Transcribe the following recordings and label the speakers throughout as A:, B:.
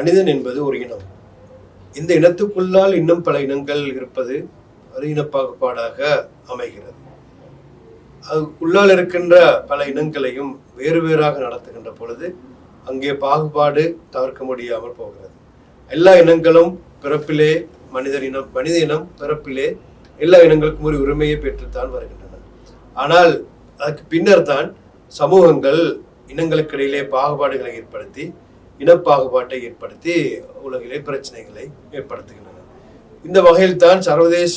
A: மனிதன் என்பது ஒரு இனம். இந்த இனத்துக்குள்ளால் இன்னும் பல இனங்கள் இருப்பது அது இனப்பாகுபாடாக அமைகிறது. அது உள்ளால் இருக்கின்ற பல இனங்களையும் வேறு வேறாக நடத்துகின்ற பொழுது அங்கே பாகுபாடு தவிர்க்க முடியாமல் போகிறது. எல்லா இனங்களும் பிறப்பிலே மனிதர் இனம் மனித இனம் பிறப்பிலே எல்லா இனங்களுக்கும் ஒரு உரிமையை பெற்றுத்தான் வருகின்றன. ஆனால் அதற்கு பின்னர் தான் சமூகங்கள் இனங்களுக்கு இடையிலே பாகுபாடுகளை ஏற்படுத்தி இனப்பாகுபாட்டை ஏற்படுத்தி உலகிலே பிரச்சனைகளை ஏற்படுத்துகின்றன. இந்த வகையில் தான் சர்வதேச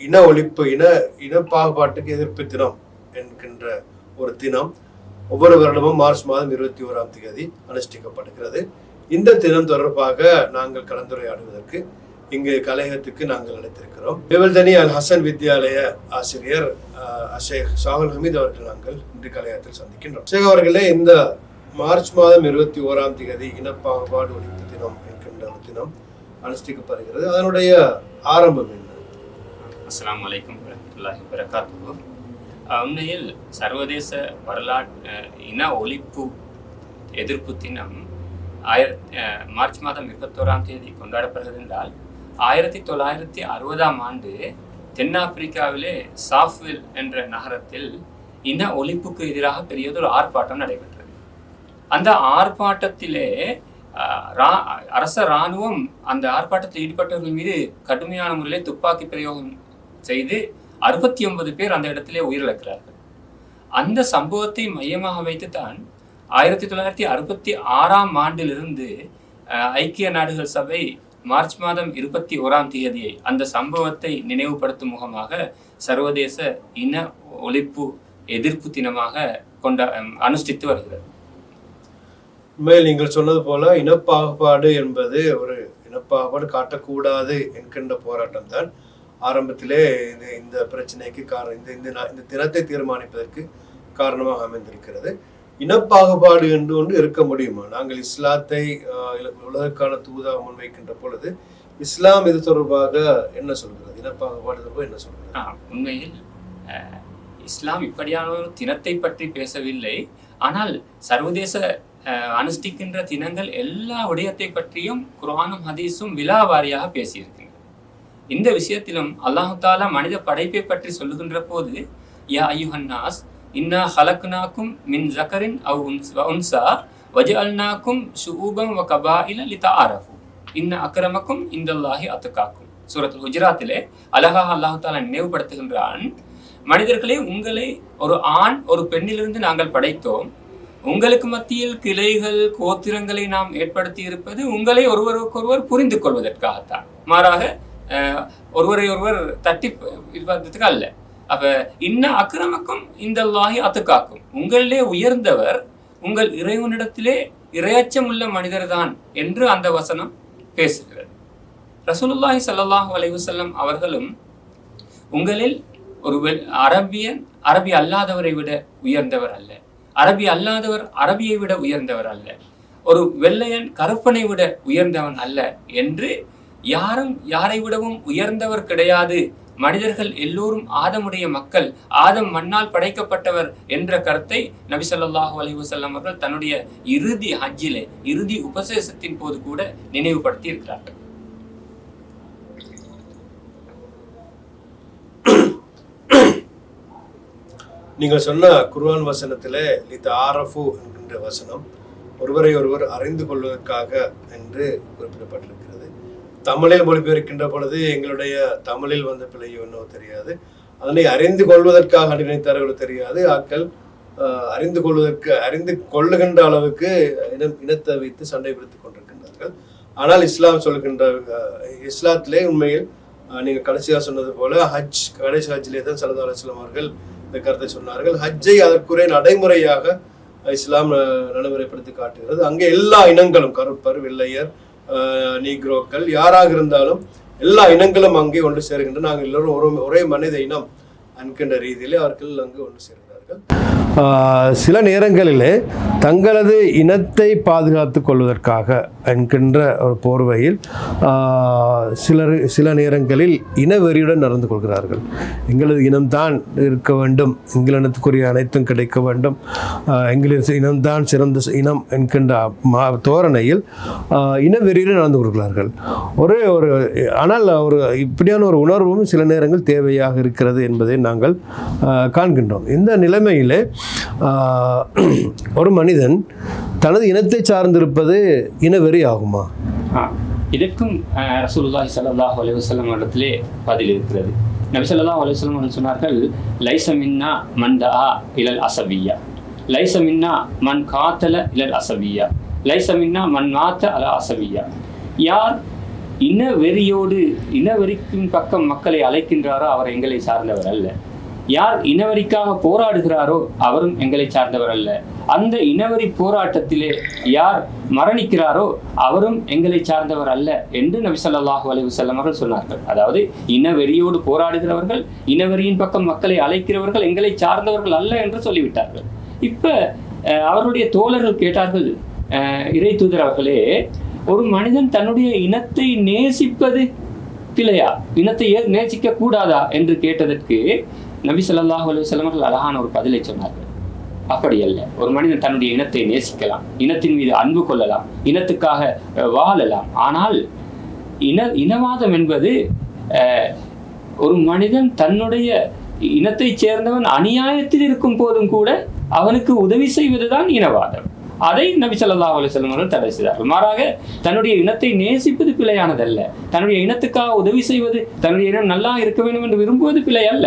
A: இன ஒழிப்பு இன இனப்பாகுபாட்டுக்கு எதிர்ப்பு தினம் என்கின்ற ஒரு தினம் ஒவ்வொரு வருடமும் மார்ச் மாதம் இருபத்தி ஓராம் தேதி அனுஷ்டிக்கப்படுகிறது. இந்த தினம் தொடர்பாக நாங்கள் கலந்துரையாடுவதற்கு இங்கு கலையகத்துக்கு நாங்கள் அழைத்திருக்கிறோம். விவல்தனி அல் ஹசன் வித்யாலய ஆசிரியர் அஹ், அஷேக் ஹமீத் அவர்கள் நாங்கள் இன்று கலையகத்தில் சந்திக்கின்றோம். ஷேக் அவர்களே இந்த மார்ச் மாதம் இருபத்தி ஓராம் தேதி இனப்பாகுபாடு ஒழிப்பு தினம் என்கின்ற ஒரு தினம் அனுஷ்டிக்கப்படுகிறது. அதனுடைய ஆரம்பம் என்ன?
B: அஸ்லாம் வலைக்கம் வரமத்துல்லாஹி உண்மையில் சர்வதேச வரலாற்று இன ஒழிப்பு எதிர்ப்பு தினம் ஆயிரத்தி மார்ச் மாதம் இருபத்தோராம் தேதி கொண்டாடப்படுகிறது என்றால் ஆயிரத்தி தொள்ளாயிரத்தி அறுபதாம் ஆண்டு தென்னாப்பிரிக்காவிலே சாஃப்வில் என்ற நகரத்தில் இன ஒழிப்புக்கு எதிராக பெரியதொரு ஆர்ப்பாட்டம் நடைபெற்றது. அந்த ஆர்ப்பாட்டத்திலே ரா- அரச இராணுவம் அந்த ஆர்ப்பாட்டத்தில் ஈடுபட்டவர்கள் மீது கடுமையான முறையிலே துப்பாக்கி பிரயோகம் செய்து அறுபத்தி ஒன்பது பேர் அந்த இடத்திலே உயிரிழக்கிறார்கள். அந்த சம்பவத்தை மையமாக வைத்து தான் ஆயிரத்தி தொள்ளாயிரத்தி அறுபத்தி ஆறாம் ஆண்டிலிருந்து ஐக்கிய நாடுகள் சபை மார்ச் மாதம் இருபத்தி ஓராம் தேதியை அந்த சம்பவத்தை நினைவுபடுத்தும் முகமாக சர்வதேச இன ஒழிப்பு எதிர்ப்பு தினமாக கொண்ட அனுஷ்டித்து வருகிறது.
A: உண்மையில் நீங்கள் சொன்னது போல இனப்பாகுபாடு என்பது ஒரு இனப்பாகுபாடு காட்டக்கூடாது என்கின்ற போராட்டம் தான் ஆரம்பத்திலே இது இந்த பிரச்சனைக்கு காரணம் இந்த இந்த இந்த தினத்தை தீர்மானிப்பதற்கு காரணமாக அமைந்திருக்கிறது. இனப்பாகுபாடு என்று ஒன்று இருக்க முடியுமா? நாங்கள் இஸ்லாத்தை உலகக்கான இல- தூதாக முன்வைக்கின்ற பொழுது இஸ்லாம் இது தொடர்பாக என்ன சொல்கிறது? இனப்பாகுபாடு தொடர்பாக என்ன சொல்கிறது?
B: உண்மையில் இஸ்லாம் இப்படியான ஒரு தினத்தை பற்றி பேசவில்லை. ஆனால் சர்வதேச அனுஷ்டிக்கின்ற தினங்கள் எல்லா விடயத்தை பற்றியும் குரானும் ஹதீஸும் விலாவாரியாக பேசியிருக்கின்றன இந்த விஷயத்திலும் அல்லாஹு தாலா மனித படைப்பை பற்றி சொல்லுகின்ற போது யா ஐயுஹன்னாஸ் இன்னா ஹலக்னாக்கும் மின் ஜக்கரின் அவ் உன்ஸ்- வ உன்சா வஜஅல்னாக்கும் ஷுஊபம் வ கபாயில லிதஆரஃபு இன்ன அக்கிரமக்கும் இந்தல்லாஹி அத்துகாக்கும் சூரத் குஜராத்திலே அழகாக அல்லாஹு தாலா நினைவுபடுத்துகின்றான் மனிதர்களே உங்களை ஒரு ஆண் ஒரு பெண்ணிலிருந்து நாங்கள் படைத்தோம். உங்களுக்கு மத்தியில் கிளைகள் கோத்திரங்களை நாம் ஏற்படுத்தி இருப்பது உங்களை ஒருவருக்கொருவர் புரிந்து கொள்வதற்காகத்தான் மாறாக ஒருவரை ஒருவர் தட்டி அல்ல. அப்ப இன்ன அக்கிரமக்கும் இந்த லாகி அத்துக்காக்கும். உங்களிலே உயர்ந்தவர் உங்கள் இறைவனிடத்திலே இரையச்சம் உள்ள மனிதர்தான் என்று அந்த வசனம் பேசுகிறது. ரசூலுல்லாஹி சல்லாஹூ அலைஹி வஸல்லம் அவர்களும் உங்களில் ஒரு அரபியன் அரபி அல்லாதவரை விட உயர்ந்தவர் அல்ல. அரபி அல்லாதவர் அரபியை விட உயர்ந்தவர் அல்ல. ஒரு வெள்ளையன் கருப்பனை விட உயர்ந்தவன் அல்ல என்று யாரும் யாரை விடவும் உயர்ந்தவர் கிடையாது. மனிதர்கள் எல்லோரும் ஆதமுடைய மக்கள் ஆதம் மண்ணால் படைக்கப்பட்டவர் என்ற கருத்தை நபி சொல்லாஹு அலைவசல்லம் அவர்கள் தன்னுடைய இறுதி ஹஜ்ஜிலே இறுதி உபசேசத்தின் போது கூட நினைவுபடுத்தி இருக்கிறார்கள்.
A: நீங்கள் சொன்ன குர்ஆன் வசனத்திலே லித் ஆரஃபு என்கின்ற வசனம் ஒருவரை ஒருவர் அறிந்து கொள்வதற்காக என்று குறிப்பிடப்பட்டிருக்கிறது. தமிழில் மொழிபெயர்க்கின்ற பொழுது எங்களுடைய தமிழில் வந்த பிழையோ என்னவோ தெரியாது. அதனை அறிந்து கொள்வதற்காக நினைத்தார்களோ தெரியாது. ஆக்கள் அறிந்து கொள்வதற்கு அறிந்து கொள்ளுகின்ற அளவுக்கு இனம் இனத்தை வைத்து சண்டை பிடித்துக் கொண்டிருக்கின்றார்கள். ஆனால் இஸ்லாம் சொல்கின்ற இஸ்லாத்திலே உண்மையில் நீங்கள் கடைசியாக சொன்னது போல ஹஜ் கடைசி ஹஜ்ஜிலே தான் சல்லா அலுவலாம் அவர்கள் இந்த கருத்தை சொன்னார்கள். ஹஜ்ஜை அதற்குரிய நடைமுறையாக இஸ்லாம் நடைமுறைப்படுத்தி காட்டுகிறது. அங்கே எல்லா இனங்களும் கருப்பர் வெள்ளையர் நீக்ரோக்கள் யாராக இருந்தாலும் எல்லா இனங்களும் அங்கே ஒன்று சேருகின்றன. நாங்கள் எல்லோரும் ஒரே ஒரே மனித இனம் என்கின்ற ரீதியிலே அவர்கள் அங்கு ஒன்று சேர்கிறார்கள். சில நேரங்களிலே தங்களது இனத்தை பாதுகாத்து கொள்வதற்காக என்கின்ற ஒரு போர்வையில் சிலர் சில நேரங்களில் இனவெறியுடன் நடந்து கொள்கிறார்கள். எங்களது இனம்தான் இருக்க வேண்டும் எங்களினத்துக்குரிய அனைத்தும் கிடைக்க வேண்டும் எங்களது இனம்தான் சிறந்த இனம் என்கின்ற மா தோரணையில் இனவெறியுடன் நடந்து கொள்கிறார்கள். ஒரே ஒரு ஆனால் ஒரு இப்படியான ஒரு உணர்வும் சில நேரங்கள் தேவையாக இருக்கிறது என்பதை நாங்கள் காண்கின்றோம். இந்த நிலைமையில் ஆஹ், ஒரு மனிதன் தனது இனத்தை சார்ந்திருப்பது இனவெறி ஆகுமா
B: இதற்கும் அஹ், ரசூலுல்லாஹி சல்லாஹ் அலுவலம் இடத்திலே பதில் இருக்கிறது. நபி ஸல்லல்லாஹு அலைஹி சொன்னார்கள் லைசமின்னா மின்னா மன் தஆ இலல் அஸபிய்யா. லைஸ காத்தல இலல் அசவியா லைசமின்னா மண் மாத்த அல அசவியா யார் இன வெறியோடு இனவெறிக்கும் பக்கம் மக்களை அழைக்கின்றாரோ அவர் எங்களை சார்ந்தவர் அல்ல. யார் இனவெறிக்காக போராடுகிறாரோ அவரும் எங்களை சார்ந்தவர் அல்ல. அந்த இனவெறி போராட்டத்திலே யார் மரணிக்கிறாரோ அவரும் எங்களை சார்ந்தவர் அல்ல என்று நபி ஸல்லல்லாஹு அலைஹி அவர்கள் சொன்னார்கள். அதாவது இனவெறியோடு போராடுகிறவர்கள் இனவெறியின் பக்கம் மக்களை அழைக்கிறவர்கள் எங்களை சார்ந்தவர்கள் அல்ல என்று சொல்லிவிட்டார்கள். இப்ப அஹ், அவருடைய தோழர்கள் கேட்டார்கள் அஹ், இறை தூதர் அவர்களே ஒரு மனிதன் தன்னுடைய இனத்தை நேசிப்பது பிழையா? இனத்தை நேசிக்க கூடாதா என்று கேட்டதற்கு நபி சொல்லாஹ் அலைஹி அவர்கள் அழகான ஒரு பதிலை சொன்னார்கள். அப்படி அல்ல. ஒரு மனிதன் தன்னுடைய இனத்தை நேசிக்கலாம். இனத்தின் மீது அன்பு கொள்ளலாம். இனத்துக்காக வாழலாம். ஆனால் இன இனவாதம் என்பது அஹ், ஒரு மனிதன் தன்னுடைய இனத்தைச் சேர்ந்தவன் அநியாயத்தில் இருக்கும் போதும் கூட அவனுக்கு உதவி செய்வதுதான் இனவாதம். அதை நபி சொல்லா அலைஹி அவர்கள் தடை செய்தார்கள். மாறாக தன்னுடைய இனத்தை நேசிப்பது பிழையானதல்ல. தன்னுடைய இனத்துக்காக உதவி செய்வது தன்னுடைய இனம் நல்லா இருக்க வேண்டும் என்று விரும்புவது பிழை அல்ல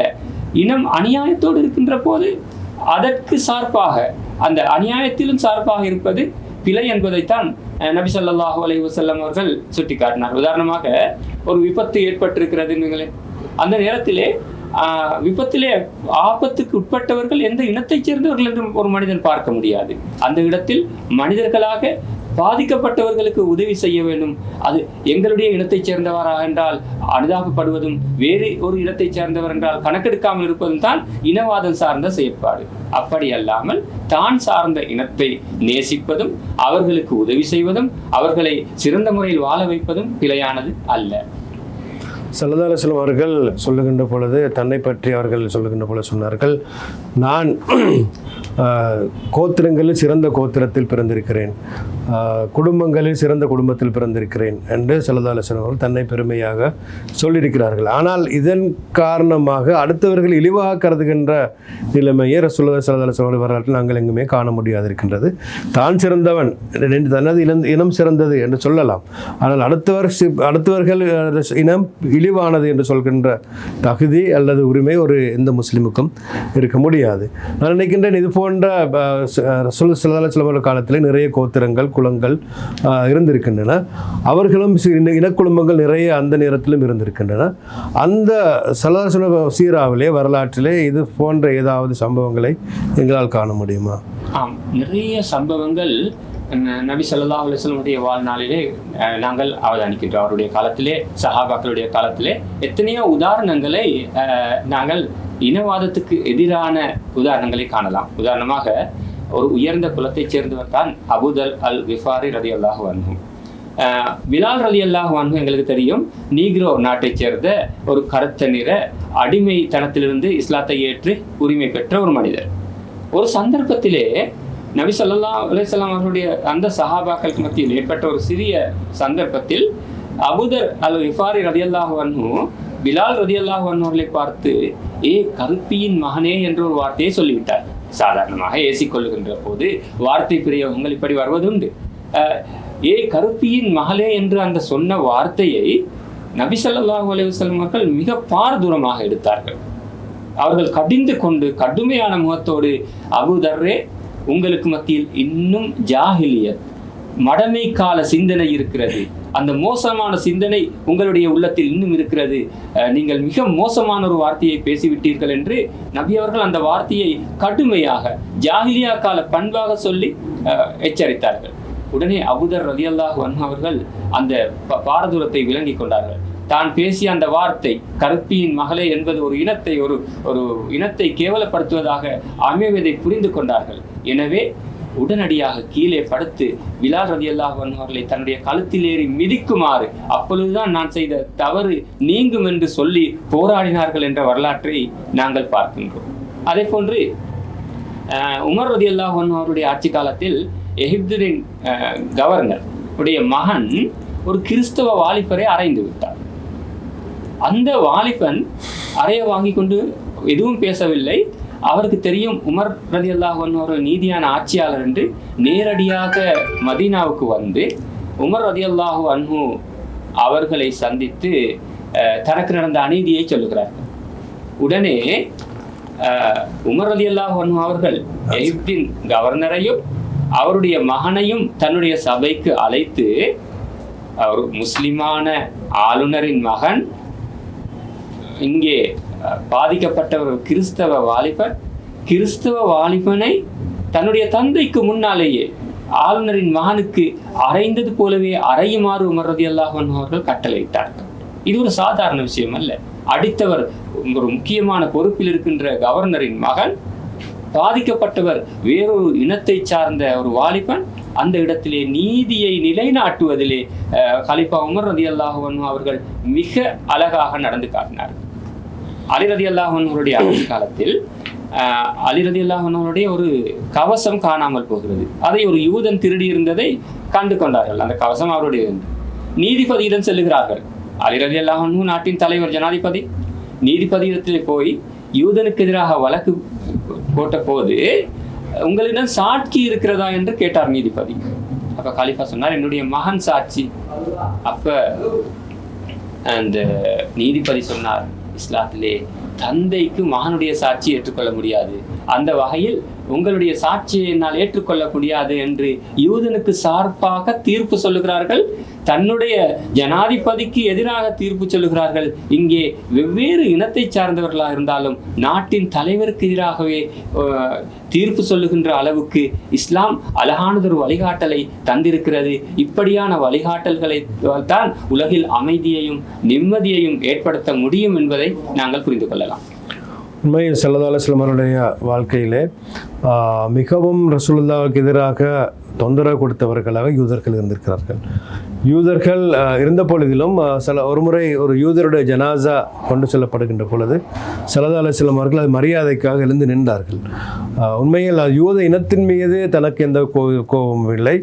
B: இனம் அநியாயத்தோடு இருக்கின்ற போது அதற்கு சார்பாக அந்த அநியாயத்திலும் சார்பாக இருப்பது பிழை என்பதைத்தான் நபி சொல்லாஹு அலி வசல்லம் அவர்கள் சுட்டிக்காட்டினார் உதாரணமாக ஒரு விபத்து ஏற்பட்டிருக்கிறது அந்த நேரத்திலே ஆஹ், விபத்திலே ஆபத்துக்கு உட்பட்டவர்கள் எந்த இனத்தைச் சேர்ந்தவர்கள் என்று ஒரு மனிதன் பார்க்க முடியாது. அந்த இடத்தில் மனிதர்களாக பாதிக்கப்பட்டவர்களுக்கு உதவி செய்ய வேண்டும். அது எங்களுடைய இனத்தைச் சேர்ந்தவரா என்றால் அனுதாபப்படுவதும் வேறு ஒரு இனத்தைச் சேர்ந்தவர் என்றால் கணக்கெடுக்காமல் இருப்பதும் தான் இனவாதம் சார்ந்த செயற்பாடு. அப்படி அல்லாமல் தான் சார்ந்த இனத்தை நேசிப்பதும் அவர்களுக்கு உதவி செய்வதும் அவர்களை சிறந்த முறையில் வாழ வைப்பதும் பிழையானது அல்ல.
A: சல்லதாரசலம் அவர்கள் சொல்லுகின்ற பொழுது தன்னை பற்றி அவர்கள் சொல்லுகின்ற பொழுது சொன்னார்கள் நான் கோத்திரங்களில் சிறந்த கோத்திரத்தில் பிறந்திருக்கிறேன். குடும்பங்களில் சிறந்த குடும்பத்தில் பிறந்திருக்கிறேன் என்று சல்லதாரசலம் அவர்கள் தன்னை பெருமையாக சொல்லியிருக்கிறார்கள். ஆனால் இதன் காரணமாக அடுத்தவர்கள் இழிவாக கருதுகின்ற நிலைமையை ரசுல்லா சல்லதாரசலம் அவர்கள் வரலாற்றில் நாங்கள் எங்குமே காண முடியாது இருக்கின்றது தான் சிறந்தவன் தனது இனம் இனம் சிறந்தது என்று சொல்லலாம். ஆனால் அடுத்தவர் அடுத்தவர்கள் இனம் இழிவானது என்று சொல்கின்ற தகுதி அல்லது உரிமை ஒரு எந்த முஸ்லிமுக்கும் இருக்க முடியாது. நான் நினைக்கின்றேன் இது போன்ற ரசூல் சில காலத்தில் நிறைய கோத்திரங்கள் குலங்கள் இருந்திருக்கின்றன. அவர்களும் இனக்குழுமங்கள் நிறைய அந்த நேரத்திலும் இருந்திருக்கின்றன. அந்த சலதாசன சீராவிலே வரலாற்றிலே இது போன்ற ஏதாவது சம்பவங்களை எங்களால் காண முடியுமா?
B: ஆம் நிறைய சம்பவங்கள் நபி சல்லா அலுவலமுடைய வாழ்நாளிலே நாங்கள் அவதானிக்கின்றோம். அவருடைய காலத்திலே சஹாபாக்களுடைய காலத்திலே எத்தனையோ உதாரணங்களை நாங்கள் இனவாதத்துக்கு எதிரான உதாரணங்களை காணலாம். உதாரணமாக ஒரு உயர்ந்த குலத்தைச் சேர்ந்தவர் தான் அபுதல் அல் கிஃபாரி ரதி அல்லாஹ் அன்ஹு. விலால் ரலி அல்லாஹ் அன்ஹு எங்களுக்கு தெரியும். நீக்ரோ நாட்டைச் சேர்ந்த ஒரு கருத்த நிற அடிமைத்தனத்திலிருந்து இஸ்லாத்தை ஏற்று உரிமை பெற்ற ஒரு மனிதர். ஒரு சந்தர்ப்பத்திலே நபி ஸல்லல்லாஹு அலைஹி அவர்களுடைய அந்த சஹாபாக்களுக்கு மத்தியில் ஏற்பட்ட ஒரு சிறிய சந்தர்ப்பத்தில் அபுதர் அல் இஃபாரி ரதியல்லாஹு பிலால் ரதியல்லாஹு அவர்களை பார்த்து ஏ கருப்பியின் மகனே என்ற ஒரு வார்த்தையை சொல்லிவிட்டார். சாதாரணமாக ஏசிக்கொள்ளுகின்ற போது வார்த்தை பிரயோகங்கள் இப்படி வருவதுண்டு. அஹ், ஏ கருப்பியின் மகளே என்று அந்த சொன்ன வார்த்தையை நபி ஸல்லல்லாஹு அலைஹி அவர்கள் மிக பாரதூரமாக எடுத்தார்கள். அவர்கள் கடிந்து கொண்டு கடுமையான முகத்தோடு அபுதர்ரே உங்களுக்கு மத்தியில் இன்னும் ஜாகிலிய மடமை கால சிந்தனை இருக்கிறது. அந்த மோசமான சிந்தனை உங்களுடைய உள்ளத்தில் இன்னும் இருக்கிறது. நீங்கள் மிக மோசமான ஒரு வார்த்தையை பேசிவிட்டீர்கள் என்று நபி அவர்கள் அந்த வார்த்தையை கடுமையாக ஜாகிலியா கால பண்பாக சொல்லி எச்சரித்தார்கள். உடனே அபுதர் ரலியல்லாஹ் அன்ஹு அவர்கள் அந்த ப- பாரதூரத்தை விளங்கி கொண்டார்கள். தான் பேசிய அந்த வார்த்தை கருப்பியின் மகளே என்பது ஒரு இனத்தை ஒரு ஒரு இனத்தை கேவலப்படுத்துவதாக அமைவதை புரிந்து கொண்டார்கள். எனவே உடனடியாக கீழே படுத்து விலால் ரதி அல்லாஹ் அவர்களை தன்னுடைய கழுத்தில் ஏறி மிதிக்குமாறு அப்பொழுதுதான் நான் செய்த தவறு நீங்கும் என்று சொல்லி போராடினார்கள் என்ற வரலாற்றை நாங்கள் பார்க்கின்றோம். அதே போன்று உமர் ரதி அல்லாஹ் அவருடைய ஆட்சி காலத்தில் எகிப்தின் அஹ், கவர்னர் உடைய மகன் ஒரு கிறிஸ்தவ வாலிபரை அறைந்து விட்டார். அந்த வாலிபன் அறையை வாங்கி கொண்டு எதுவும் பேசவில்லை. அவருக்கு தெரியும் உமர் ரதி அல்லாஹன் அவர்கள் நீதியான ஆட்சியாளர் என்று. நேரடியாக மதீனாவுக்கு வந்து உமர் ரதி அல்லாஹு அன்ஹு அவர்களை சந்தித்து தனக்கு நடந்த அநீதியை சொல்லுகிறார். உடனே உமர் ரதி அல்லாஹ் அன்ஹு அவர்கள் எகிப்தின் கவர்னரையும் அவருடைய மகனையும் தன்னுடைய சபைக்கு அழைத்து அவர் முஸ்லிமான ஆளுநரின் மகன் இங்கே பாதிக்கப்பட்டவர் கிறிஸ்தவ வாலிபர். கிறிஸ்தவ வாலிபனை தன்னுடைய தந்தைக்கு முன்னாலேயே ஆளுநரின் மகனுக்கு அறைந்தது போலவே அறையுமாறு உமர்றது ரலியல்லாஹு அவர்கள் கட்டளையிட்டார்கள் இது ஒரு சாதாரண விஷயம் அல்ல. அடித்தவர் ஒரு முக்கியமான பொறுப்பில் இருக்கின்ற கவர்னரின் மகன் பாதிக்கப்பட்டவர் வேறொரு இனத்தை சார்ந்த ஒரு வாலிபன் அந்த இடத்திலே நீதியை நிலைநாட்டுவதிலே அஹ், கலிஃபா உமர் ரதி அவர்கள் மிக அழகாக நடந்து காட்டினார் அலி ரதி அல்லாஹனுடைய ஆட்சி காலத்தில் அஹ், அலி ரதி அல்லாஹனுடைய ஒரு கவசம் காணாமல் போகிறது அதை ஒரு யூதன் திருடி இருந்ததை கண்டு கொண்டார்கள் அந்த கவசம் அவருடைய நீதிபதியிடம் செல்லுகிறார்கள் அலி ரதி அல்லாஹனு நாட்டின் தலைவர் ஜனாதிபதி நீதிபதியிடத்திலே போய் யூதனுக்கு எதிராக வழக்கு போட்ட போது உங்களிடம் சாட்சி இருக்கிறதா என்று கேட்டார் நீதிபதி. அப்ப கலிஃபா சொன்னார் என்னுடைய மகன் சாட்சி. அப்ப அந்த நீதிபதி சொன்னார் இஸ்லாத்திலே தந்தைக்கு மகனுடைய சாட்சி ஏற்றுக்கொள்ள முடியாது. அந்த வகையில் உங்களுடைய சாட்சியை என்னால் ஏற்றுக்கொள்ள முடியாது என்று யூதனுக்கு சார்பாக தீர்ப்பு சொல்லுகிறார்கள். தன்னுடைய ஜனாதிபதிக்கு எதிராக தீர்ப்பு சொல்லுகிறார்கள். இங்கே வெவ்வேறு இனத்தை சார்ந்தவர்களாக இருந்தாலும் நாட்டின் தலைவருக்கு எதிராகவே தீர்ப்பு சொல்லுகின்ற அளவுக்கு இஸ்லாம் அழகானதொரு வழிகாட்டலை தந்திருக்கிறது. இப்படியான வழிகாட்டல்களை தான் உலகில் அமைதியையும் நிம்மதியையும் ஏற்படுத்த முடியும் என்பதை நாங்கள் புரிந்து கொள்ளலாம்
A: உண்மையில் சல்லா அலுவலம் வாழ்க்கையிலே மிகவும் ரசூலுல்லாவுக்கு எதிராக தொந்தரவு கொடுத்தவர்களாக யூதர்கள் இருந்திருக்கிறார்கள். யூதர்கள் இருந்த பொழுதிலும் சில ஒரு முறை ஒரு யூதருடைய ஜனாசா கொண்டு செல்லப்படுகின்ற பொழுது சல்லா அலுவலம் அவர்கள் அது மரியாதைக்காக எழுந்து நின்றார்கள். உண்மையில் அது யூத இனத்தின் மீது தனக்கு எந்த கோ கோபமும் இல்லை.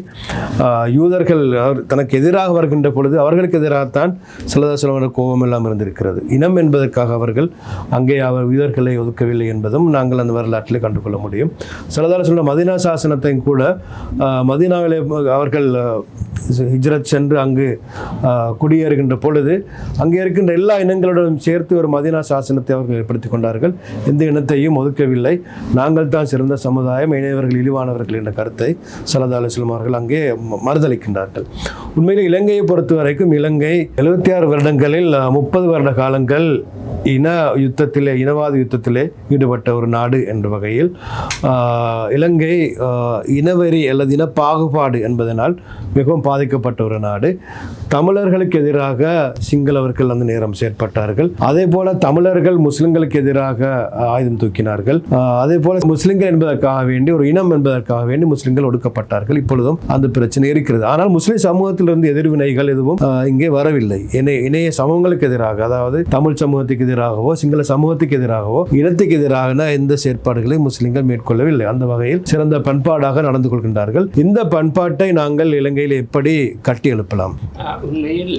A: யூதர்கள் அவர் தனக்கு எதிராக வருகின்ற பொழுது அவர்களுக்கு எதிராகத்தான் சல்லதாசலமோட கோபம் எல்லாம் இருந்திருக்கிறது. இனம் என்பதற்காக அவர்கள் அங்கே அவர் யூதர்களை ஒதுக்கவில்லை என்பதும் நாங்கள் அந்த வரலாற்றில் கண்டுகொள்ள முடியும். சல்லதால சொல்ல மதினா சாசனத்தையும் கூட மதினாவிலே மதீனாவிலே அவர்கள் ஹிஜ்ரத் சென்று அங்கு குடியேறுகின்ற பொழுது அங்கே இருக்கின்ற எல்லா இனங்களுடன் சேர்த்து ஒரு மதீனா சாசனத்தை அவர்கள் ஏற்படுத்தி கொண்டார்கள். எந்த இனத்தையும் ஒதுக்கவில்லை. நாங்கள் தான் சிறந்த சமுதாயம் இணையவர்கள் இழிவானவர்கள் என்ற கருத்தை சலதா அலுவலம் அவர்கள் அங்கே ம- மறுதளிக்கின்றார்கள். உண்மையில் இலங்கையை பொறுத்த வரைக்கும் இலங்கை எழுபத்தி ஆறு வருடங்களில் முப்பது வருட காலங்கள் இன யுத்தத்திலே இனவாத யுத்தத்திலே ஈடுபட்ட ஒரு நாடு என்ற வகையில் இலங்கை இனவெறி அல்லது இன பாகுபாடு என்பதனால் மிகவும் பாதிக்கப்பட்ட ஒரு நாடு. தமிழர்களுக்கு எதிராக சிங்களவர்கள் அந்த நேரம் செயற்பட்டார்கள். அதே போல தமிழர்கள் முஸ்லிம்களுக்கு எதிராக ஆயுதம் தூக்கினார்கள். அதே போல முஸ்லிம்கள் என்பதற்காக வேண்டி ஒரு இனம் என்பதற்காக வேண்டி முஸ்லிம்கள் ஒடுக்கப்பட்டார்கள். இப்பொழுதும் அந்த பிரச்சனை இருக்கிறது. ஆனால் முஸ்லிம் சமூகத்திலிருந்து எதிர்வினைகள் எதுவும் இங்கே வரவில்லை. இணைய சமூகங்களுக்கு எதிராக அதாவது தமிழ் சமூகத்துக்கு எதிராகவோ சிங்கள சமூகத்துக்கு எதிராகவோ இனத்துக்கு எதிராக எந்த செயற்பாடுகளை முஸ்லிம்கள் மேற்கொள்ளவில்லை. அந்த வகையில் சிறந்த பண்பாடாக நடந்து கொள்கின்றார்கள். இந்த பண்பாட்டை நாங்கள் இலங்கையில் எப்படி கட்டி எழுப்பலாம்?
B: உண்மையில்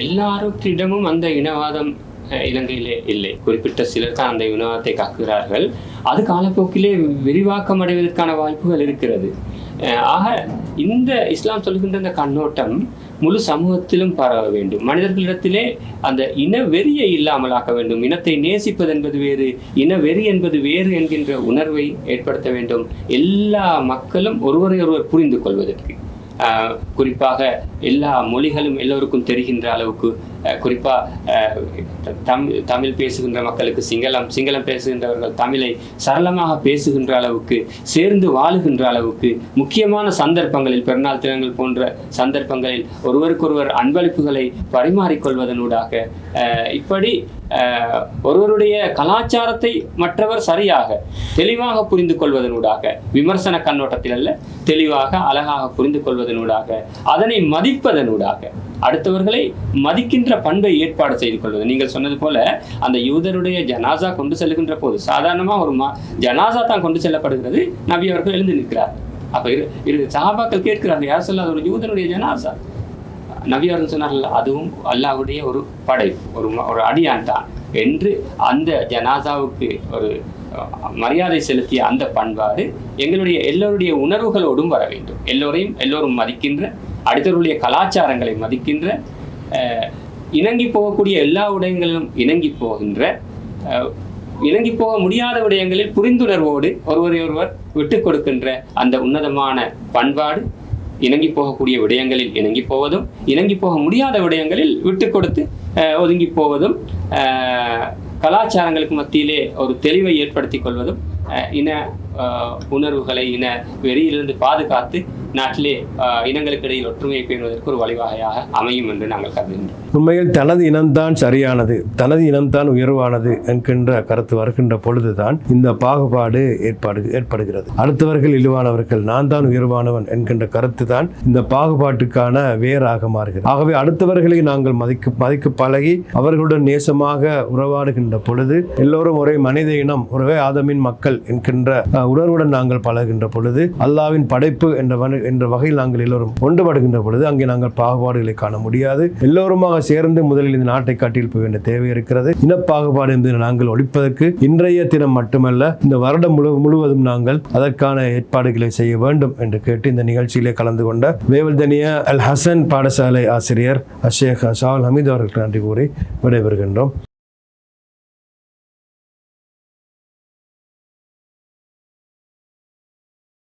B: எல்லாருக்கிடமும் அந்த இனவாதம் அஹ், இலங்கையிலே இல்லை. குறிப்பிட்ட சிலர் தான் அந்த இனவாதத்தை காக்குகிறார்கள். அது காலப்போக்கிலே விரிவாக்கம் அடைவதற்கான வாய்ப்புகள் இருக்கிறது. ஆக இந்த இஸ்லாம் சொல்கின்ற இந்த கண்ணோட்டம் முழு சமூகத்திலும் பரவ வேண்டும். மனிதர்களிடத்திலே அந்த இன வெறியை இல்லாமல் ஆக்க வேண்டும். இனத்தை நேசிப்பது என்பது வேறு இன வெறி என்பது வேறு என்கின்ற உணர்வை ஏற்படுத்த வேண்டும். எல்லா மக்களும் ஒருவரை ஒருவர் புரிந்து கொள்வதற்கு. குறிப்பாக எல்லா மொழிகளும் எல்லோருக்கும் தெரிகின்ற அளவுக்கு குறிப்பாக குறிப்பா தமிழ் தமிழ் பேசுகின்ற மக்களுக்கு சிங்களம் சிங்களம் பேசுகின்றவர்கள் தமிழை சரளமாக பேசுகின்ற அளவுக்கு சேர்ந்து வாழுகின்ற அளவுக்கு முக்கியமான சந்தர்ப்பங்களில் பெருநாள் தினங்கள் போன்ற சந்தர்ப்பங்களில் ஒருவருக்கொருவர் அன்பளிப்புகளை பரிமாறிக்கொள்வதனூடாக இப்படி ஒருவருடைய கலாச்சாரத்தை மற்றவர் சரியாக தெளிவாக புரிந்து கொள்வதனூடாக விமர்சன கண்ணோட்டத்தில் அல்ல தெளிவாக அழகாக புரிந்து கொள்வதனூடாக அதனை மதிப்பதனூடாக அடுத்தவர்களை மதிக்கின்ற பண்பை ஏற்பாடு செய்து கொள்வது. நீங்கள் சொன்னது போல அந்த யூதருடைய ஜனாசா கொண்டு செல்கின்ற போது சாதாரணமா ஒரு மா ஜனாசா தான் கொண்டு செல்லப்படுகிறது நபி அவர்கள் எழுந்து நிற்கிறார். அப்ப இரு இரு சஹாபாக்கள் யார் சொல்ல ஒரு யூதனுடைய ஜனாசா? நபி சொன்னார்கள் அதுவும் அல்லாஹுடைய ஒரு படை ஒரு ஒரு அடியான் தான். என்று அந்த ஜனாசாவுக்கு ஒரு மரியாதை செலுத்திய அந்த பண்பாடு எங்களுடைய எல்லோருடைய உணர்வுகளோடும் வர வேண்டும். எல்லோரையும் எல்லோரும் மதிக்கின்ற அடுத்தவர்களுடைய கலாச்சாரங்களை மதிக்கின்ற இணங்கி போகக்கூடிய எல்லா விடயங்களிலும் இணங்கி போகின்ற இணங்கி போக முடியாத விடயங்களில் புரிந்துணர்வோடு ஒருவரை ஒருவர் விட்டு கொடுக்கின்ற அந்த உன்னதமான பண்பாடு இணங்கி போகக்கூடிய விடயங்களில் இணங்கி போவதும் இணங்கி போக முடியாத விடயங்களில் விட்டு கொடுத்து அஹ், ஒதுங்கி போவதும் அஹ், கலாச்சாரங்களுக்கு மத்தியிலே ஒரு தெளிவை ஏற்படுத்திக் கொள்வதும் அஹ், இன உணர்வுகளை இன வெறியிலிருந்து பாதுகாத்து நாட்டிலே இனங்களுக்கு இடையில் ஒற்றுமையை பேணுவதற்கு ஒரு வழிவகையாக அமையும் என்று நாங்கள் கருதுகின்றோம்.
A: உண்மையில் தனது இனம்தான் சரியானது தனது இனம்தான் உயர்வானது என்கின்ற கருத்து வருகின்ற பொழுதுதான் இந்த பாகுபாடு ஏற்பாடு ஏற்படுகிறது. அடுத்தவர்கள் இழிவானவர்கள் நான் தான் உயர்வானவன் என்கின்ற கருத்து தான் இந்த பாகுபாட்டுக்கான வேறாக மாறுகிறது. ஆகவே அடுத்தவர்களை நாங்கள் மதிக்க மதிக்க பழகி அவர்களுடன் நேசமாக உறவாடுகின்ற பொழுது எல்லோரும் ஒரே மனித இனம் ஒரே ஆதமின் மக்கள் என்கின்ற உணர்வுடன் நாங்கள் பழகின்ற பொழுது அல்லாவின் படைப்பு என்ற என்ற வகையில் நாங்கள் எல்லோரும் ஒன்றுபடுகின்ற பொழுது அங்கே நாங்கள் பாகுபாடுகளை காண முடியாது. எல்லோருமாக சேர்ந்து முதலில் இந்த நாட்டை காட்டில் போக வேண்டிய தேவை இருக்கிறது. இனப்பாகுபாடு என்பதை நாங்கள் ஒழிப்பதற்கு இன்றைய தினம் மட்டுமல்ல இந்த வருடம் முழு முழுவதும் நாங்கள் அதற்கான ஏற்பாடுகளை செய்ய வேண்டும் என்று கேட்டு இந்த நிகழ்ச்சியிலே கலந்து கொண்ட வேவல்தனிய அல் ஹசன் பாடசாலை ஆசிரியர் அஷேக் ஷால் ஹமீத் அவர்களுக்கு நன்றி கூறி விடைபெறுகின்றோம்.